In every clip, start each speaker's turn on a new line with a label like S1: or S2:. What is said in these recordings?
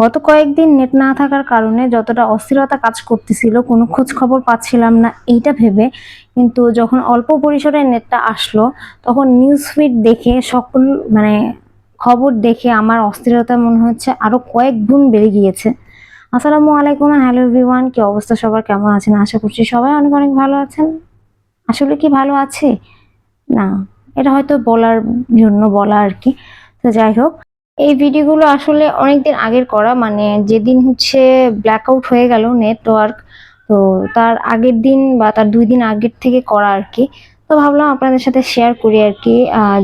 S1: গত কয়েকদিন নেট না থাকার কারণে যতটা অস্থিরতা কাজ করতেছিল, কোনো খোঁজ খবর পাচ্ছিলাম না এইটা ভেবে। কিন্তু যখন অল্প পরিসরে নেটটা আসলো, তখন নিউজ ফিড দেখে, সকল মানে খবর দেখে আমার অস্থিরতা মনে হচ্ছে আরও কয়েক গুণ বেড়ে গিয়েছে। আসসালামু আলাইকুম হ্যালো এভরিওয়ান কি অবস্থা সবার? কেমন আছেন? আশা করছি সবাই অনেক অনেক ভালো আছেন। আসলে কি ভালো আছে? না, এটা হয়তো বলার জন্য বলা আর কি। তো যাই হোক এই ভিডিওগুলো আসলে অনেকদিন আগের করা মানে যেদিন হচ্ছে ব্ল্যাকআউট হয়ে গেল নেটওয়ার্ক তো তার আগের দিন বা তার দুই দিন আগের থেকে করা আর কি তো ভাবলাম আপনাদের সাথে শেয়ার করি আর কি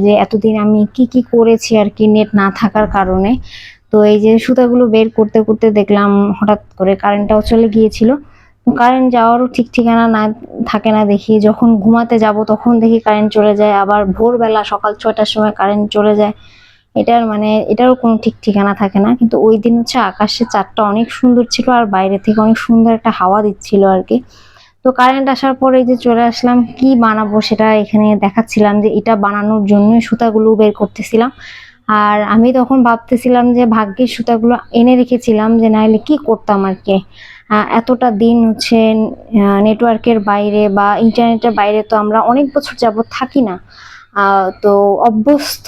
S1: যে এতদিন আমি কি কি করেছি আর কি নেট না থাকার কারণে। তো এই যে সুতাগুলো বের করতে করতে দেখলাম হঠাৎ করে কারেন্টটাও চলে গিয়েছিল। কারেন্ট যাওয়ারও ঠিক ঠিকানা না, থাকে না দেখি। যখন ঘুমাতে যাব তখন দেখি কারেন্ট চলে যায়, আবার ভোরবেলা সকাল ছয়টার সময় কারেন্ট চলে যায়। এটার মানে এটারও কোনো ঠিক ঠিকানা থাকে না। কিন্তু ওই দিন হচ্ছে আকাশে চারটা অনেক সুন্দর ছিল আর বাইরে থেকে অনেক সুন্দর একটা হাওয়া দিচ্ছিল আর কি। তো কারেন্ট আসার পরে যে চলে আসলাম, কি বানাবো সেটা এখানে দেখাচ্ছিলাম যে এটা বানানোর জন্যই সুতাগুলো বের করতেছিলাম। আর আমি তখন ভাবতেছিলাম যে ভাগ্যের সুতাগুলো এনে রেখেছিলাম যে নাহলে কি করতাম আর কি। এতটা দিন হচ্ছে নেটওয়ার্কের বাইরে বা ইন্টারনেটের বাইরে তো আমরা অনেক বছর যাবত থাকি না। তো অভ্যস্ত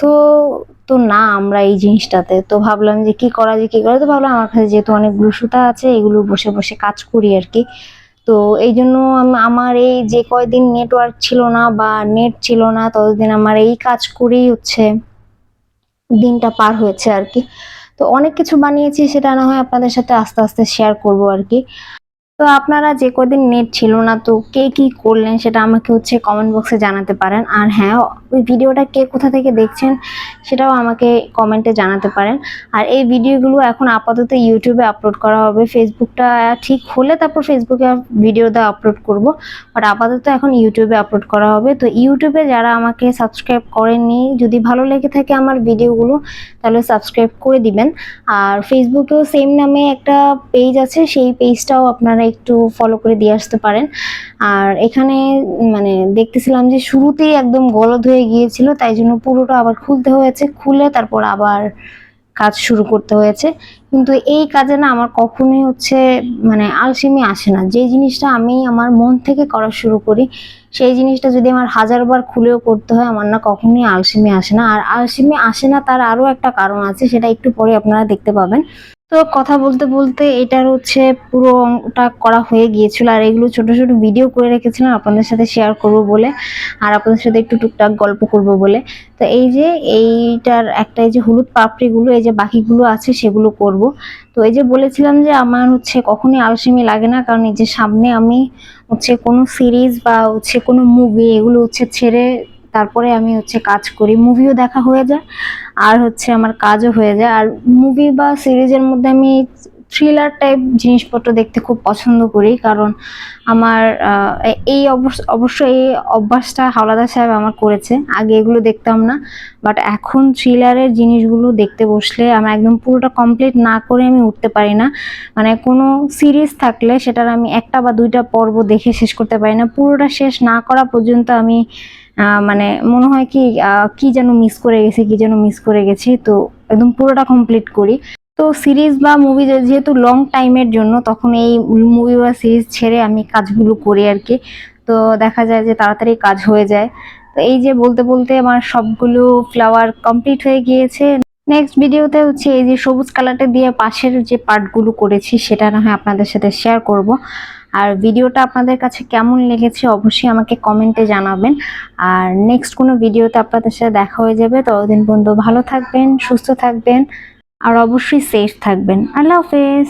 S1: তো না আমরা এই জিনিসটাতে। তো ভাবলাম যে কি করা যায়, কি করা তো ভাবলাম আমার কাছে যেহেতু অনেকগুলো সুতা আছে, এগুলো বসে বসে কাজ করি আর কি। তো এই জন্য আমার এই যে কয়দিন নেটওয়ার্ক ছিল না বা নেট ছিল না, ততদিন আমার এই কাজ করেই হচ্ছে দিনটা পার হয়েছে আর কি। তো অনেক কিছু বানিয়েছি, সেটা না হয় আপনাদের সাথে আস্তে আস্তে শেয়ার করব আর কি। তো আপনারা যে কদিন নেট ছিল না, তো কে কি করলেন সেটা আমাকে হচ্ছে কমেন্ট বক্সে জানাতে পারেন। আর হ্যাঁ ওই ভিডিওটা কে কোথা থেকে দেখছেন সেটাও আমাকে কমেন্টে জানাতে পারেন। আর এই ভিডিওগুলো এখন আপাতত ইউটিউবে আপলোড করা হবে। ফেসবুকটা ঠিক হলে তারপর ফেসবুকে ভিডিওটা আপলোড করব। বাট আপাতত এখন ইউটিউবে আপলোড করা হবে। তো ইউটিউবে যারা আমাকে সাবস্ক্রাইব করেননি, যদি ভালো লেগে থাকে আমার ভিডিওগুলো, তাহলে সাবস্ক্রাইব করে দিবেন। আর ফেসবুকেও সেম নামে একটা পেজ আছে, সেই পেজটাও আপনারা একটু ফলো করে দিয়ে আসতে পারেন। আর এখানে মানে দেখতেছিলাম যে শুরুতেই একদম গলদ হয়ে গিয়েছিল, তাই জন্য পুরোটা আবার খুলতে হয়েছে। খুলে তারপর আবার কাজ শুরু করতে হয়েছে। কিন্তু এই কাজে না আমার কখনোই হচ্ছে মানে আলসেমি আসে না। যে জিনিসটা আমি আমার মন থেকে করা শুরু করি, সেই জিনিসটা যদি আমার হাজারবার খুলেও করতে হয়, আমার না কখনোই আলসেমি আসে না। আর আলসেমি আসে না তার আরও একটা কারণ আছে, সেটা একটু পরে আপনারা দেখতে পাবেন। তো কথা বলতে বলতে এটার হচ্ছে পুরো অঙ্কটা করা হয়ে গিয়েছিল। আর এগুলো ছোট ছোট ভিডিও করে রেখেছিলাম, আপনাদের সাথে শেয়ার করব বলে, আর আপনাদের সাথে একটু টুকটাক গল্প করব বলে। তো এই যে এইটার একটা এই যে হলুদ পাপড়িগুলো, এই যে বাকিগুলো আছে সেগুলো করব। তো এই যে বলেছিলাম যে আমার হচ্ছে কখনোই আলসেমি লাগে না, কারণ এই যে সামনে আমি হচ্ছে কোনো সিরিজ বা হচ্ছে কোনো মুভি এগুলো হচ্ছে ছেড়ে তারপরে আমি হচ্ছে কাজ করি মুভিও দেখা হয়ে যায়, আর হচ্ছে আমার কাজও হয়ে যায়। আর মুভি বা সিরিজের মধ্যে আমি থ্রিলার টাইপ জিনিসপত্র দেখতে খুব পছন্দ করি, কারণ আমার এই অবশ্য এই অভ্যাসটা হাওলাদার সাহেব আমার করেছে, আগে এগুলো দেখতাম না বাট এখন থ্রিলারের জিনিসগুলো দেখতে বসলে আমার একদম পুরোটা কমপ্লিট না করে আমি উঠতে পারি না। মানে কোনো সিরিজ থাকলে সেটার আমি একটা বা দুইটা পর্ব দেখে শেষ করতে পারি না, পুরোটা শেষ না করা পর্যন্ত আমি মানে মনে হয় কি কি যেন মিস করে গেছি, কি যেন মিস করে গেছি, তো একদম পুরোটা কমপ্লিট করি। তো সিরিজ বা মুভি যেহেতু লং টাইমের জন্য, তখন এই মুভি বা সিরিজ ছেড়ে আমি কাজগুলো করি আর কি। তো দেখা যায় যে তাড়াতাড়ি কাজ হয়ে যায়। তো এই যে বলতে বলতে আমার সবগুলো ফ্লাওয়ার কমপ্লিট হয়ে গিয়েছে। নেক্সট ভিডিওতে হচ্ছে এই যে সবুজ কালারটা দিয়ে পাশের যে পার্টগুলো করেছি, সেটা না হয় আপনাদের সাথে শেয়ার করব। আর ভিডিওটা আপনাদের কাছে কেমন লেগেছে অবশ্যই আমাকে কমেন্টে জানাবেন। আর নেক্সট কোনো ভিডিওতে আপনাদের সাথে দেখা হয়ে যাবে। ততদিন পর্যন্ত ভালো থাকবেন, সুস্থ থাকবেন, আর অবশ্যই সেফ থাকবেন। আল্লাহ হাফেজ!